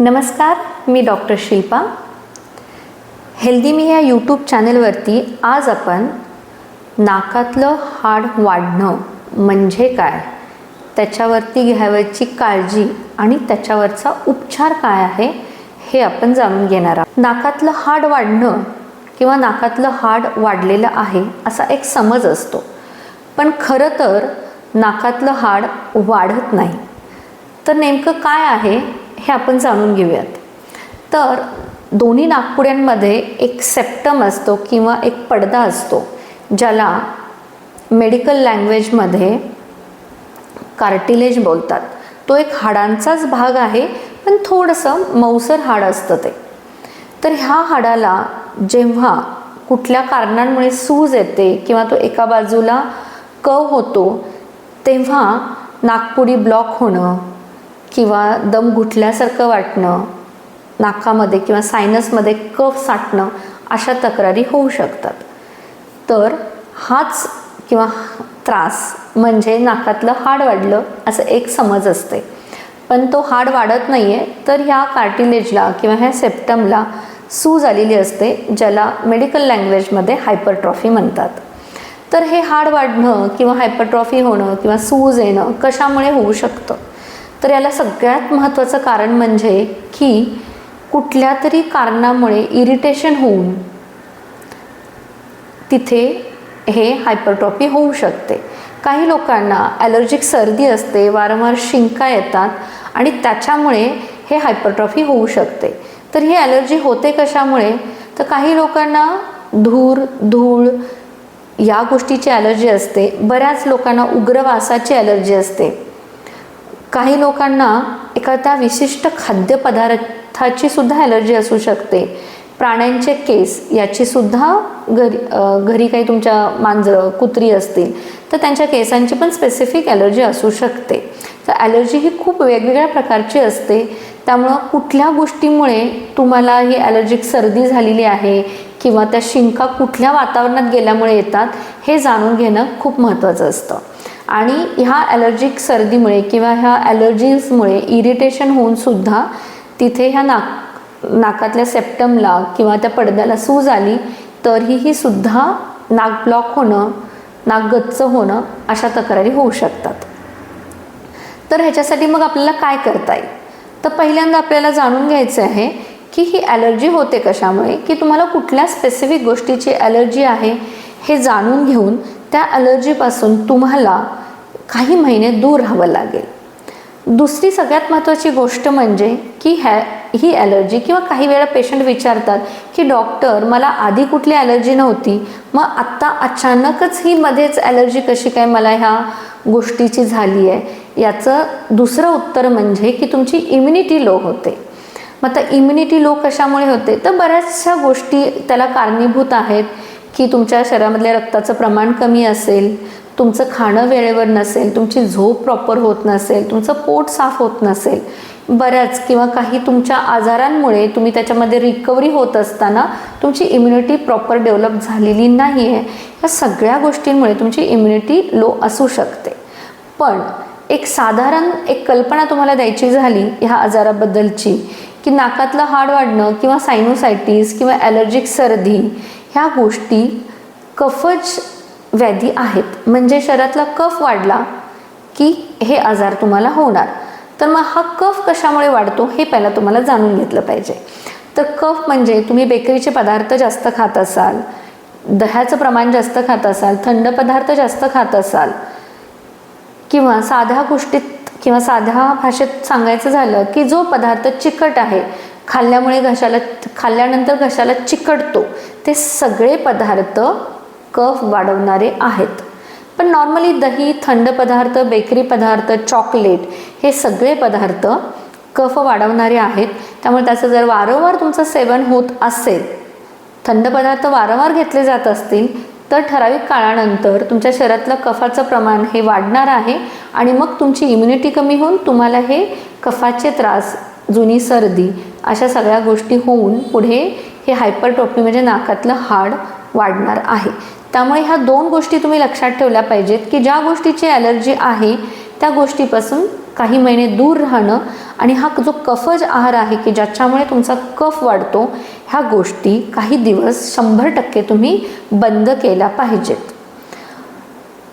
नमस्कार मी doctor Shilpa. Healthy मी या यूट्यूब चॅनलवरती आज आपण नाकातलं हाड वाढणं म्हणजे काय? त्याच्यावरती घ्यावयाची काळजी आणि त्याच्यावरचा उपचार काय आहे हे आपण जाणून घेणार आहोत. नाकातलं हाड वाढणं किंवा नाकातलं हाड वाढलेलं आहे असा एक समज असतो. पण खरं तर नाकातलं हाड वाढत नाही. तर नेमकं काय आहे? हे आपण जाणून घेऊयात. तर दोन्ही नागपुड्यांमध्ये एक सेप्टम असतो किंवा एक पडदा असतो ज्याला मेडिकल लँग्वेजमध्ये कार्टिलेज बोलतात. तो एक हाडांचाच भाग आहे पण थोडंसं मौसर हाड असतं ते. तर ह्या हाडाला जेव्हा कुठल्या कारणांमुळे सूज येते किंवा तो एका बाजूला कव होतो तेव्हा नागपुडी ब्लॉक होणं किंवा दम घुटल्यासारखं वाटणं नाकामध्ये किंवा सायनसमध्ये कफ साठणं अशा तक्रारी होऊ शकतात. तर हाच किंवा त्रास म्हणजे नाकातलं हाड वाढलं असं एक समज असते. पण तो हाड वाढत नाही आहे तर ह्या कार्टिलेजला किंवा ह्या सेप्टमला सूज आलेली असते ज्याला मेडिकल लँग्वेजमध्ये हायपरट्रॉफी म्हणतात. तर हे हाड वाढणं किंवा हायपरट्रॉफी होणं किंवा सूज येणं कशामुळे होऊ शकतं? तर याला सगळ्यात महत्त्वाचं कारण म्हणजे की कुठल्या तरी कारणामुळे इरिटेशन होऊन तिथे हे हायपरट्रॉफी होऊ शकते. काही लोकांना ॲलर्जिक सर्दी असते वारंवार शिंका येतात आणि त्याच्यामुळे हे हायपरट्रॉफी होऊ शकते. तर ही ॲलर्जी होते कशामुळे? तर काही लोकांना धूर धूळ या गोष्टीची ॲलर्जी असते. बऱ्याच लोकांना उग्र वासाची ॲलर्जी असते. काही लोकांना एखाद्या विशिष्ट खाद्यपदार्थाची सुद्धा ॲलर्जी असू शकते. प्राण्यांचे केस याची सुद्धा घरी घरी काही तुमच्या मांजरं कुत्री असतील तर त्यांच्या केसांची पण स्पेसिफिक ॲलर्जी असू शकते. तर ॲलर्जी ही खूप वेगवेगळ्या प्रकारची असते. त्यामुळं कुठल्या गोष्टीमुळे तुम्हाला ही ॲलर्जिक सर्दी झालेली आहे किंवा त्या शिंका कुठल्या वातावरणात गेल्यामुळे येतात हे जाणून घेणं खूप महत्त्वाचं असतं. आणि ह्या ॲलर्जिक सर्दीमुळे किंवा ह्या ॲलर्जीजमुळे इरिटेशन होऊन सुद्धा तिथे ह्या नाक नाकातल्या सेप्टमला किंवा त्या पडद्याला सूज आली तरीही ही सुद्धा नाक ब्लॉक होणं नाक गच्च होणं अशा तक्रारी होऊ शकतात. तर ह्याच्यासाठी मग आपल्याला काय करता येईल? तर पहिल्यांदा आपल्याला जाणून घ्यायचं आहे की ही ॲलर्जी होते कशामुळे? की तुम्हाला कुठल्या स्पेसिफिक गोष्टीची ॲलर्जी आहे? हे जाणून घेऊन त्या ॲलर्जीपासून तुम्हाला काही महिने दूर राहावं लागेल. दुसरी सगळ्यात महत्त्वाची गोष्ट म्हणजे की ह्या ही ॲलर्जी किंवा काही वेळा पेशंट विचारतात की डॉक्टर मला आधी कुठली ॲलर्जी नव्हती. मग आत्ता अचानकच ही मध्येच ॲलर्जी कशी काय मला ह्या गोष्टीची झाली आहे? याचं दुसरं उत्तर म्हणजे की तुमची इम्युनिटी लो होते. मग आता इम्युनिटी लो कशामुळे होते? तर बऱ्याचशा गोष्टी त्याला कारणीभूत आहेत. की तुमच्या शरीरामधल्या रक्ताचं प्रमाण कमी असेल तुमचं खाणं वेळेवर नसेल तुमची झोप प्रॉपर होत नसेल तुमचं पोट साफ होत नसेल बऱ्याच किंवा काही तुमच्या आजारांमुळे तुम्ही त्याच्यामध्ये रिकव्हरी होत असताना तुमची इम्युनिटी प्रॉपर डेव्हलप झालेली नाही आहे या सगळ्या गोष्टींमुळे तुमची इम्युनिटी लो असू शकते. पण एक साधारण एक कल्पना तुम्हाला द्यायची झाली ह्या आजाराबद्दलची. की नाकातलं हाड वाढणं किंवा सायनोसायटीस किंवा ॲलर्जिक सर्दी ह्या गोष्टी कफज व्याधी आहेत. म्हणजे शरीरातला कफ वाढला की हे आजार तुम्हाला होणार. तर मग हा कफ कशामुळे वाढतो हे पहिला तुम्हाला जाणून घेतलं पाहिजे. तर कफ म्हणजे तुम्ही बेकरीचे पदार्थ जास्त खात असाल दह्याचं प्रमाण जास्त खात असाल थंड पदार्थ जास्त खात असाल किंवा साध्या गोष्टीत किंवा साध्या भाषेत सांगायचं झालं की जो पदार्थ चिकट आहे खाल्ल्यामुळे घशाला खाल्ल्यानंतर घशाला चिकटतो ते सगळे पदार्थ कफ वाढवणारे आहेत. पण नॉर्मली दही थंड पदार्थ बेकरी पदार्थ चॉकलेट हे सगळे पदार्थ कफ वाढवणारे आहेत. त्यामुळे त्याचं जर वारंवार तुमचं सेवन होत असेल थंड पदार्थ वारंवार घेतले जात असतील तर ठराविक काळानंतर तुमच्या शरीरातलं कफाचं प्रमाण हे वाढणार आहे. आणि मग तुमची इम्युनिटी कमी होऊन तुम्हाला हे कफाचे त्रास जुनी सर्दी अशा सगळ्या गोष्टी होऊन पुढे हे हायपरट्रॉफी म्हणजे नाकातलं हाड वाढणार आहे. त्यामुळे ह्या दोन गोष्टी तुम्ही लक्षात ठेवल्या पाहिजेत की ज्या गोष्टीची ॲलर्जी आहे त्या गोष्टीपासून काही महिने दूर राहणं आणि हा जो कफज आहार आहे की ज्याच्यामुळे तुमचा कफ वाढतो ह्या गोष्टी काही दिवस शंभर टक्के तुम्ही बंद केल्या पाहिजेत.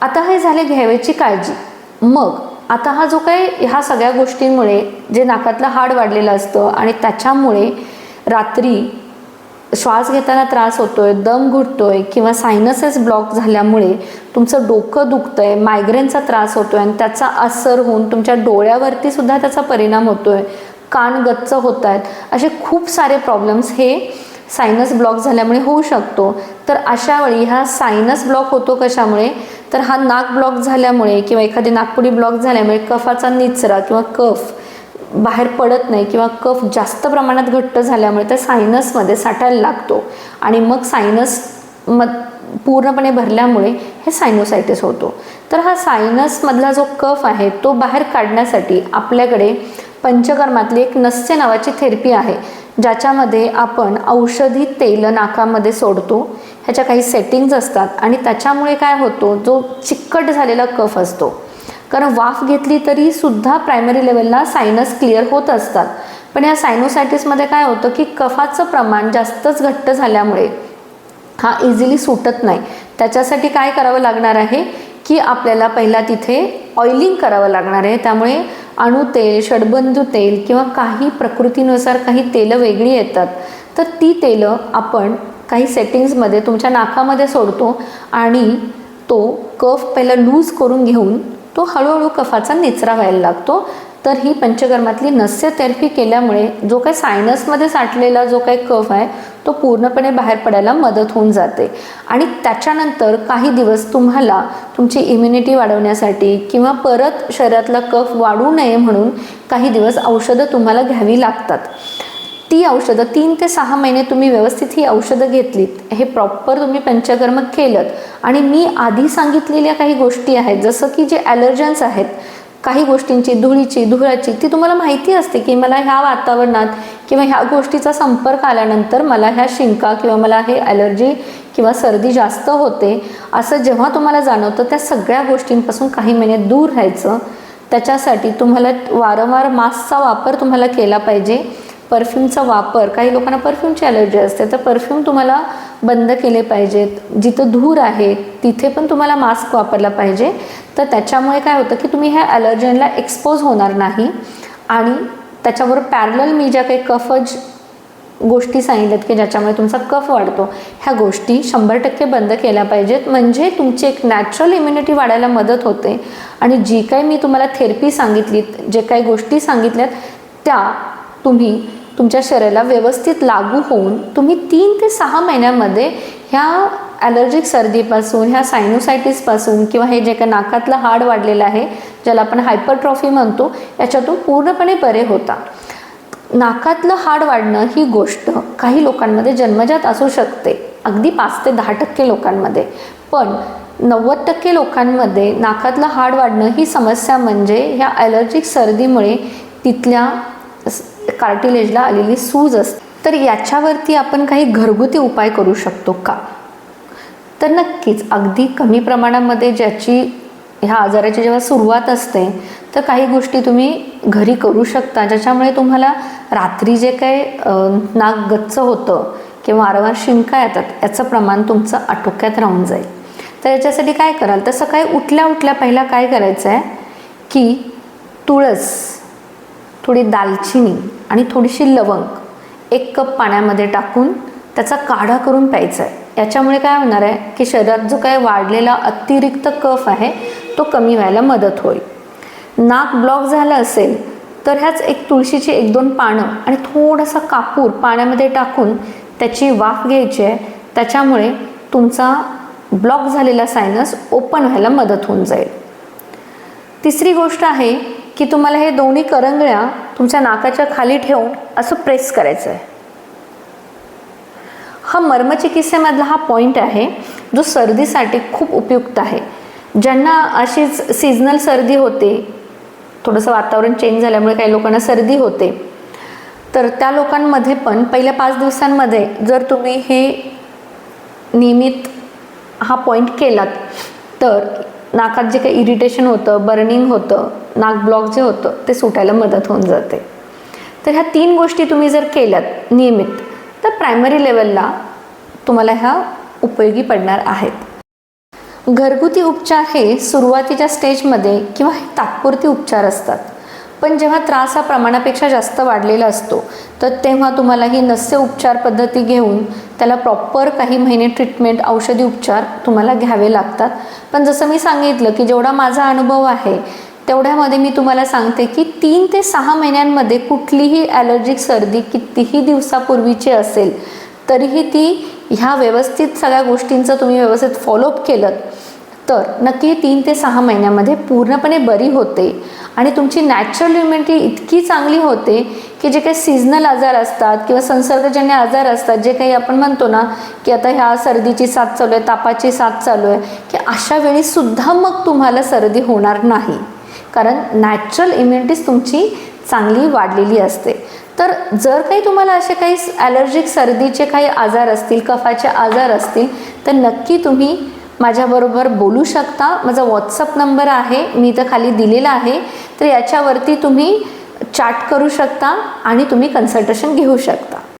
आता हे झाले घ्यावयाची काळजी. मग आता हा जो काही ह्या सगळ्या गोष्टींमुळे जे नाकातलं हाड वाढलेलं असतं आणि त्याच्यामुळे रात्री श्वास घेताना त्रास होतोय दम घुटतोय किंवा सायनसेस ब्लॉक झाल्यामुळे तुमचं डोकं दुखतंय मायग्रेनचा त्रास होतोय आणि त्याचा असर होऊन तुमच्या डोळ्यावरती सुद्धा त्याचा परिणाम होतोय कान गच्च होत आहेत असे खूप सारे प्रॉब्लेम्स हे सायनस ब्लॉक झाल्यामुळे होऊ शकतो. तर अशा वेळी हा सायनस ब्लॉक होतो कशामुळे? तर हा नाक ब्लॉक झाल्यामुळे किंवा एखादी नागपुडी ब्लॉक झाल्यामुळे कफाचा निचरा किंवा कफ बाहेर पडत नाही किंवा कफ जास्त प्रमाणात घट्ट झाल्यामुळे त्या सायनसमध्ये साठायला लागतो. आणि मग सायनस म पूर्णपणे भरल्यामुळे हे सायनोसायटिस होतो. तर हा सायनसमधला जो कफ आहे तो बाहेर काढण्यासाठी आपल्याकडे पंचकर्मातली एक नस्य नावाची थेरपी आहे ज्याच्यामध्ये आपण औषधी तेल नाकामध्ये सोडतो. ह्याच्या काही सेटिंग्ज असतात आणि त्याच्यामुळे काय होतो जो चिकट झालेला कफ असतो. कारण वाफ घेतली तरी सुद्धा प्रायमरी लेवलला सायनस क्लिअर होत असतात. पण या सायनोसायटिसमध्ये काय होतं की कफाचं प्रमाण जास्तच घट्ट झाल्यामुळे हा इझिली सुटत नाही. त्याच्यासाठी काय करावं लागणार आहे की आपल्याला पहिला तिथे ऑइलिंग करावं लागणार आहे. त्यामुळे अणू तेल षडबंधू तेल किंवा काही प्रकृतीनुसार काही तेलं वेगळी येतात. तर ती तेलं आपण काही सेटिंग्समध्ये तुमच्या नाकामध्ये सोडतो आणि तो कफ पहिला लूज करून घेऊन तो हळूहळू कफाचा निचरा व्हायला लागतो. तर ही पंचकर्मातली नस्य केल्यामुळे जो काही सायनसमध्ये साठलेला जो काही कफ आहे तो पूर्णपणे बाहेर पडायला मदत होऊन जाते. आणि त्याच्यानंतर काही दिवस तुम्हाला तुमची इम्युनिटी वाढवण्यासाठी किंवा परत शरीरातला कफ वाढू नये म्हणून काही दिवस औषधं तुम्हाला घ्यावी लागतात. ती औषधं तीन ते सहा महिने तुम्ही व्यवस्थित ही औषधं घेतलीत हे प्रॉपर तुम्ही पंचकर्म केलं आणि मी आधी सांगितलेल्या काही गोष्टी आहेत जसं की जे ॲलर्जन्स आहेत काही गोष्टींची धुळीची धुळाची ती तुम्हाला माहिती असते की मला ह्या वातावरणात किंवा ह्या गोष्टीचा संपर्क आल्यानंतर मला ह्या शिंका किंवा मला हे ॲलर्जी किंवा सर्दी जास्त होते असं जेव्हा तुम्हाला जाणवतं त्या सगळ्या गोष्टींपासून काही महिने दूर राहायचं. त्याच्यासाठी तुम्हाला वारंवार मास्कचा वापर तुम्हाला केला पाहिजे. परफ्यूमचा वापर काही लोकांना परफ्यूमची ॲलर्जी असते तर परफ्यूम तुम्हाला बंद केले पाहिजेत. जिथं धूर आहे तिथे पण तुम्हाला मास्क वापरला पाहिजे. तर त्याच्यामुळे काय होतं की तुम्ही ह्या ॲलर्जनला एक्सपोज होणार नाही. आणि त्याच्याबरोबर पॅरल मी ज्या काही कफज गोष्टी सांगितल्यात की ज्याच्यामुळे तुमचा कफ वाढतो ह्या गोष्टी शंभर टक्के बंद केल्या पाहिजेत. म्हणजे तुमची एक नॅचरल इम्युनिटी वाढायला मदत होते. आणि जी काही मी तुम्हाला थेरपी सांगितलीत जे काही गोष्टी सांगितल्यात त्या तुम्ही तुमच्या शरीराला व्यवस्थित लागू होऊन तुम्ही तीन ते सहा महिन्यामध्ये ह्या ॲलर्जिक सर्दीपासून ह्या सायनोसायटिसपासून किंवा हे जे काही नाकातलं हाड वाढलेलं आहे ज्याला आपण हायपरट्रॉफी म्हणतो याच्यातून पूर्णपणे बरे होता नाकातलं हाड वाढणं ही गोष्ट काही लोकांमध्ये जन्मजात असू शकते. अगदी पाच ते दहा टक्के लोकांमध्ये. पण नव्वद टक्के लोकांमध्ये नाकातलं हाड वाढणं ही समस्या म्हणजे ह्या ॲलर्जिक सर्दीमुळे तिथल्या कार्टिलेजला आलेली सूज असते. तर याच्यावरती आपण काही घरगुती उपाय करू शकतो का? तर नक्कीच अगदी कमी प्रमाणामध्ये ज्याची ह्या आजाराची जेव्हा सुरुवात असते तर काही गोष्टी तुम्ही घरी करू शकता ज्याच्यामुळे तुम्हाला रात्री जे काही नाक गच्च होतं किंवा वारंवार शिंका येतात याचं प्रमाण तुमचं आटोक्यात राहून जाईल. तर याच्यासाठी काय कराल? तर सकाळी उठल्या उठल्या पहिला काय करायचं आहे की तुळस थोडी दालचिनी आणि थोडीशी लवंग एक कप पाण्यामध्ये टाकून त्याचा काढा करून प्यायचा आहे याच्यामुळे काय होणार आहे की शरीरात जो काय वाढलेला अतिरिक्त कफ आहे तो कमी व्हायला मदत होईल. नाक ब्लॉक झालं असेल तर ह्याच एक तुळशीची एक दोन पानं आणि थोडासा कापूर पाण्यामध्ये टाकून त्याची वाफ घ्यायची आहे त्याच्यामुळे तुमचा ब्लॉक झालेला सायनस ओपन व्हायला मदत होऊन जाईल. तिसरी गोष्ट आहे की तुम्हाला हे दोन्ही करंगळ्या तुमच्या नाकाच्या खाली ठेवून असं प्रेस करायचं आहे हा मर्मचिकित्सेमधला हा पॉईंट आहे जो सर्दीसाठी खूप उपयुक्त आहे. ज्यांना अशीच सीझनल सर्दी होते थोडंसं वातावरण चेंज झाल्यामुळे काही लोकांना सर्दी होते तर त्या लोकांमध्ये पण पहिल्या पाच दिवसांमध्ये जर तुम्ही हे नियमित हा पॉईंट केलात तर नाकात जे काही इरिटेशन होतं बर्निंग होतं नाक ब्लॉक जे होतं ते सुटायला मदत होऊन जाते. तर ह्या तीन गोष्टी तुम्ही जर केल्यात नियमित तर प्रायमरी लेवलला तुम्हाला ह्या उपयोगी पडणार आहेत. घरगुती उपचार हे सुरुवातीच्या स्टेजमध्ये किंवा हे तात्पुरती उपचार असतात. पण जेव्हा त्रास हा प्रमाणापेक्षा जास्त वाढलेला असतो तर तेव्हा तुम्हाला ही नस्य उपचार पद्धती घेऊन त्याला प्रॉपर काही महिने ट्रीटमेंट औषधी उपचार तुम्हाला घ्यावे लागतात. पण जसं मी सांगितलं की जेवढा माझा अनुभव आहे तेवढ्यामध्ये मी तुम्हाला सांगते की तीन ते सहा महिन्यांमध्ये कुठलीही ॲलर्जिक सर्दी कितीही दिवसापूर्वीची असेल तरीही ती ह्या व्यवस्थित सगळ्या गोष्टींचं तुम्ही व्यवस्थित फॉलोअप केलं तर नक्की तीन ते सहा महिन्यामध्ये पूर्णपणे बरी होते. आणि तुमची नॅचरल इम्युनिटी इतकी चांगली होते की जे काही सीझनल आजार असतात किंवा संसर्गजन्य आजार असतात जे काही आपण म्हणतो ना की आता ह्या सर्दीची साथ चालू आहे तापाची साथ चालू आहे की अशा वेळीसुद्धा मग तुम्हाला सर्दी होणार नाही. कारण नॅचरल इम्युनिटीज तुमची चांगली वाढलेली असते. तर जर काही तुम्हाला असे काही ॲलर्जिक सर्दीचे काही आजार असतील कफाचे आजार असतील तर नक्की तुम्ही माझ्याबरोबर बोलू शकता. माझा व्हॉट्सअप नंबर आहे. मी इथं खाली दिलेला आहे. तर याच्यावरती तुम्ही चॅट करू शकता आणि तुम्ही कन्सल्टेशन घेऊ शकता.